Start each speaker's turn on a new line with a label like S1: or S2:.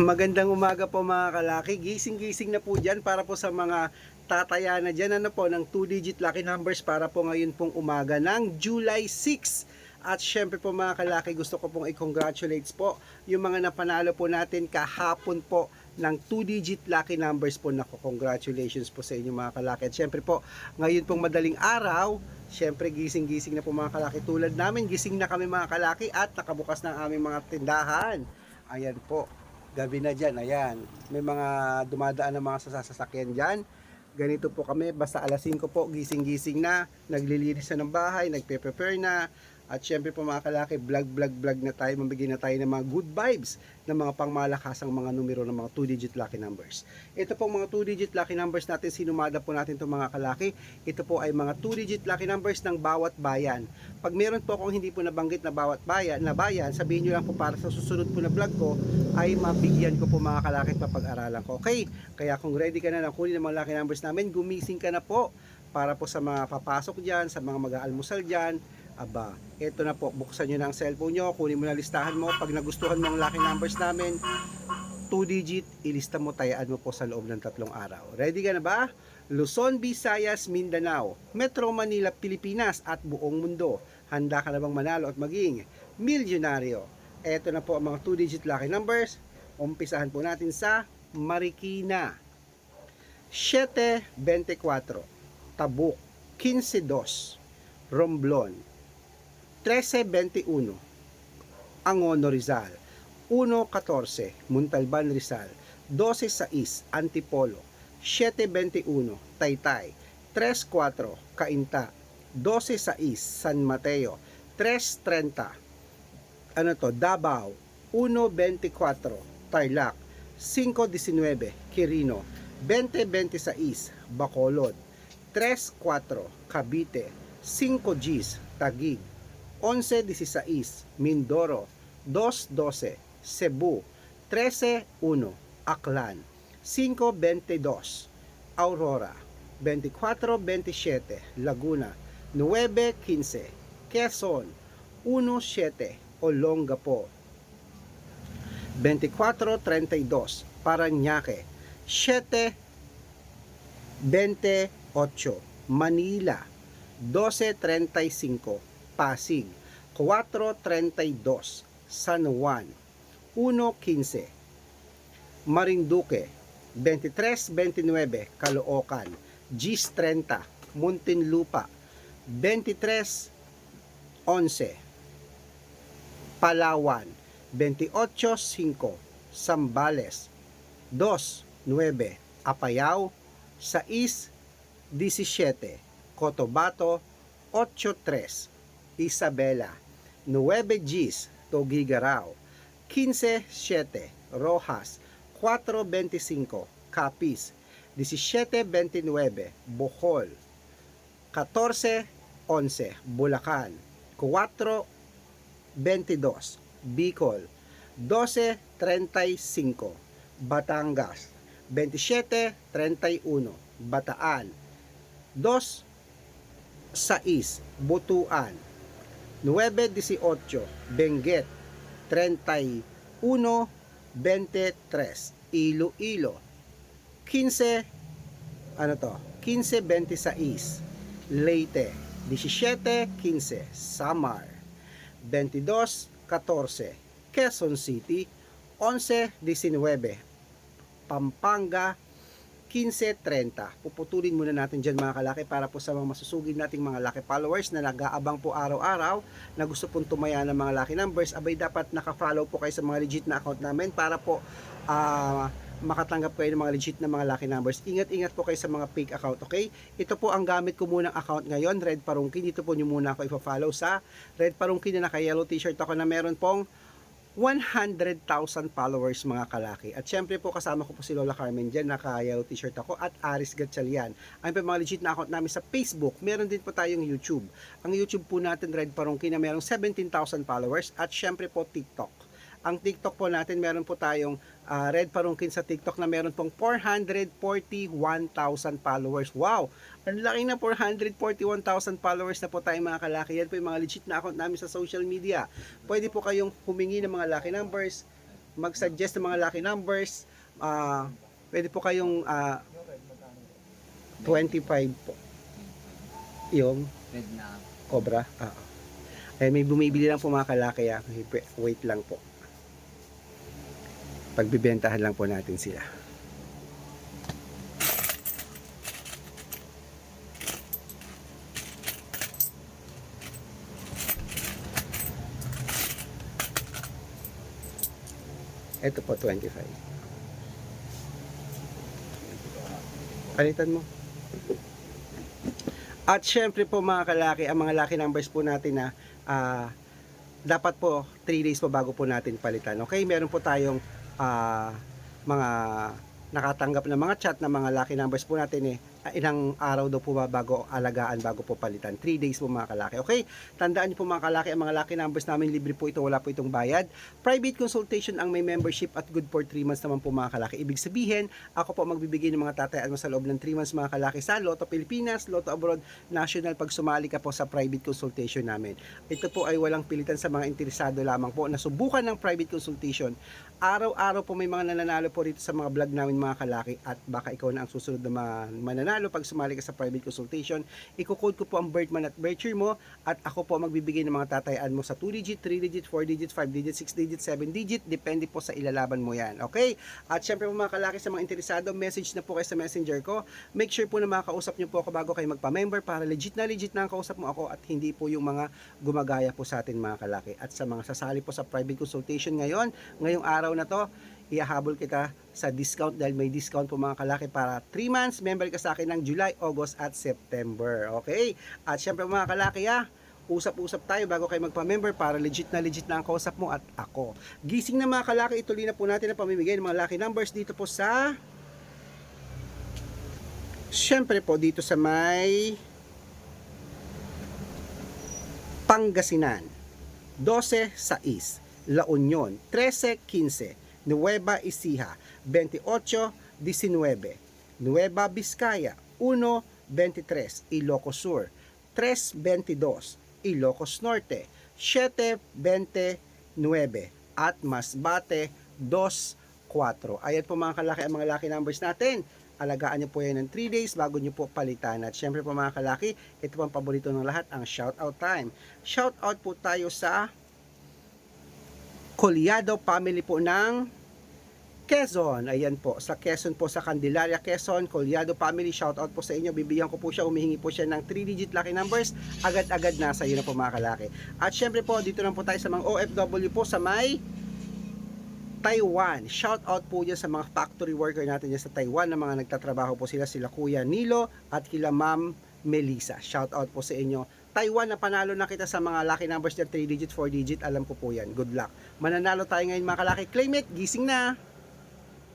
S1: Magandang umaga po mga kalaki. Gising-gising na po dyan para po sa mga tataya na dyan ano po ng 2-digit lucky numbers para po ngayon pong umaga ng July 6. At syempre po mga kalaki gusto ko pong i-congratulates po yung mga napanalo po natin kahapon po ng 2-digit lucky numbers po. Nako, congratulations po sa inyo mga kalaki. At syempre po, ngayon pong madaling araw, syempre gising-gising na po mga kalaki. Tulad namin, gising na kami mga kalaki at nakabukas ng aming mga tindahan. Ayan po, gabi na dyan, ayan. May mga dumadaan ng mga sasasakyan dyan. Ganito po kami, basta alas 5 po, gising-gising na, naglilinis na ng bahay, nagpe-prepare na. At syempre po mga kalaki, vlog, vlog, vlog na tayo, mabigyan na tayo ng mga good vibes ng mga pangmalakasang mga numero ng mga 2-digit lucky numbers. Ito pong mga 2-digit lucky numbers natin, sinumada po natin itong mga kalaki. Ito po ay mga 2-digit lucky numbers ng bawat bayan. Pag meron po akong hindi po nabanggit na bawat bayan, na bayan, sabihin nyo lang po para sa susunod po na vlog ko, ay mabigyan ko po mga kalaki at mapag-aralan ko. Okay? Kaya kung ready ka na ng kunin ng mga lucky numbers namin, gumising ka na po para po sa mga papasok dyan, sa mga mag-aalmusal dyan, aba, eto na po, buksan nyo na ang cellphone nyo, kunin mo na listahan mo, pag nagustuhan mo ang lucky numbers namin, 2 digit, ilista mo, tayaan mo po sa loob ng tatlong araw. Ready ka na ba? Luzon, Visayas, Mindanao, Metro Manila, Pilipinas at buong mundo. Handa ka na bang manalo at maging milyonaryo? Eto na po ang mga 2 digit lucky numbers. Umpisahan po natin sa Marikina. 724 Tabuk 152 Romblon 1321 Angono Rizal. 114 Muntalban Rizal. 126 Antipolo. 721 Taytay. 34 Cainta. 126 San Mateo. 330 ano to? Davao. 124 Tarlac. 519 Quirino. 2026 Bacolod. 34 Cavite. 5 Gs Taguig 1116 Mindoro 212 Cebu 131 Aklan 522 Aurora 2427 Laguna 915 Quezon 17 Olongapo 2432 Paranaque 7 28 Manila 1235 Pasig 432 San Juan 115 Marinduque 2329 Caloocan Gis 30 Muntinlupa 2311 Palawan 285 Sambales 29 Apayao 617 Cotabato 83 Isabela 9 Gs Togigaraw 15-7 Rojas 425 Capiz 1729 Bohol 14-11 Bulacan 4-22 Bicol 12-35 Batangas 27-31 Bataan 2 6 Butuan 9-18 Benguet. 31 23 Iloilo. 15 ano to? 15-26 Leyte. 17-15 Samar. 22-14 Quezon City. 11-19 Pampanga 15.30. Puputulin muna natin dyan mga kalaki para po sa mga masusugid nating mga laki followers na nag-aabang po araw-araw na gusto pong tumaya ng mga laki numbers. Abay dapat naka-follow po kayo sa mga legit na account namin para po ah, makatanggap kayo ng mga legit na mga lucky numbers. Ingat-ingat po kayo sa mga fake account, okay? Ito po ang gamit ko munang account ngayon, Red Parungkin. Dito po nyo muna ako ipa-follow sa Red Parungkin na naka-yellow t-shirt ako na meron pong 100,000 followers mga kalaki. At syempre po kasama ko po si Lola Carmen dyan, naka-yellow t-shirt ako at Aris Gatchalian. Ang pa mga legit na account namin sa Facebook. Meron din po tayong YouTube. Ang YouTube po natin, Red Parungkin, na merong 17,000 followers at syempre po TikTok. Ang TikTok po natin, meron po tayong ah, Red Parungkin sa TikTok na meron pong 441,000 followers. Wow! Ang laki na 441,000 followers na po tayo mga kalaki. Yan po yung mga legit na account namin sa social media. Pwede po kayong humingi ng mga lucky numbers, mag-suggest ng mga lucky numbers. Ah, pwede po kayong ah, 25 po. Yung
S2: Red na.
S1: cobra. Ah. Eh, may bumibili lang po mga kalaki. ah. Wait lang po. Pagbibentahan lang po natin sila. Ito po 25. Palitan mo. At syempre po mga kalaki, ang mga lucky numbers po natin na ah, dapat po 3 days po bago po natin palitan. Okay, meron po tayong ah, mga nakatanggap na mga chat na mga lucky numbers po natin eh ilang araw daw po ba bago alagaan bago po palitan? 3 days po mga kalaki. Okay tandaan niyo po mga kalaki ang mga lucky numbers namin libre po ito wala po itong bayad. Private consultation ang may membership at good for 3 months naman po mga kalaki. Ibig sabihin ako po magbibigay ng mga tatayaan mo sa loob ng 3 months mga kalaki sa Lotto Pilipinas Lotto Abroad National pag sumali ka po sa private consultation namin. Ito po ay walang pilitan sa mga interesado lamang po. Na subukan ng private consultation. Araw-araw po may mga nananalo po rito sa mga vlog namin mga kalaki at baka ikaw na ang susunod na ma- mananalo pag sumali ka sa private consultation. Iko-code ko po ang birth month at birth year mo at ako po magbibigay ng mga tatayaan mo sa 2 digit, 3 digit, 4 digit, 5 digit, 6 digit, 7 digit depende po sa ilalaban mo yan. Okay? At syempre po mga kalaki sa mga interesado message na po kayo sa messenger ko. Make sure po na makakausap nyo po ako bago kayo magpa-member para legit na legit na ang kausap mo ako at hindi po yung mga gumagaya po sa atin mga kalaki. At sa mga sasali po sa private consultation ngayon ngayong araw na to ihahabol kita sa discount dahil may discount po mga kalaki para 3 months. Member ka sa akin ng July, August at September. Okay? At syempre mga kalaki ah usap-usap tayo bago kayo magpa-member para legit na legit na ang kausap mo at ako. Gising na mga kalaki, ituloy na po natin ang pamimigay ng mga lucky numbers dito po sa Siyempre po dito sa may Pangasinan 12 6 La Union 13 15 Nueva Ecija 28 19 Nueva Vizcaya 1 23 Ilocos Sur 3 22 Ilocos Norte 7 29 at Masbate 2 4 Ayan po mga kalaki ang mga lucky numbers natin. Alagaan niyo po yan ng 3 days bago niyo po palitan. At syempre po mga kalaki, ito po ang paborito ng lahat, ang shout out time. Shout out po tayo sa Colyado family po ng Quezon. Ayan po, sa Quezon po, sa Candelaria, Quezon, Colyado family, shout out po sa inyo. Bibigyan ko po siya, umihingi po siya ng 3-digit lucky numbers. Agad-agad nasa iyo na po mga kalaki. At syempre po, dito lang po tayo sa mga OFW po sa may Taiwan. Shout out po dyan sa mga factory worker natin dyan sa Taiwan na mga nagtatrabaho po sila, sila Kuya Nilo at kila Ma'am Melissa. Shout out po sa inyo. Taiwan na panalo na kita sa mga lucky numbers dyan, 3 digit, 4 digit, alam ko po yan. Good luck. Mananalo tayo ngayon mga kalaki. Claim it, gising na!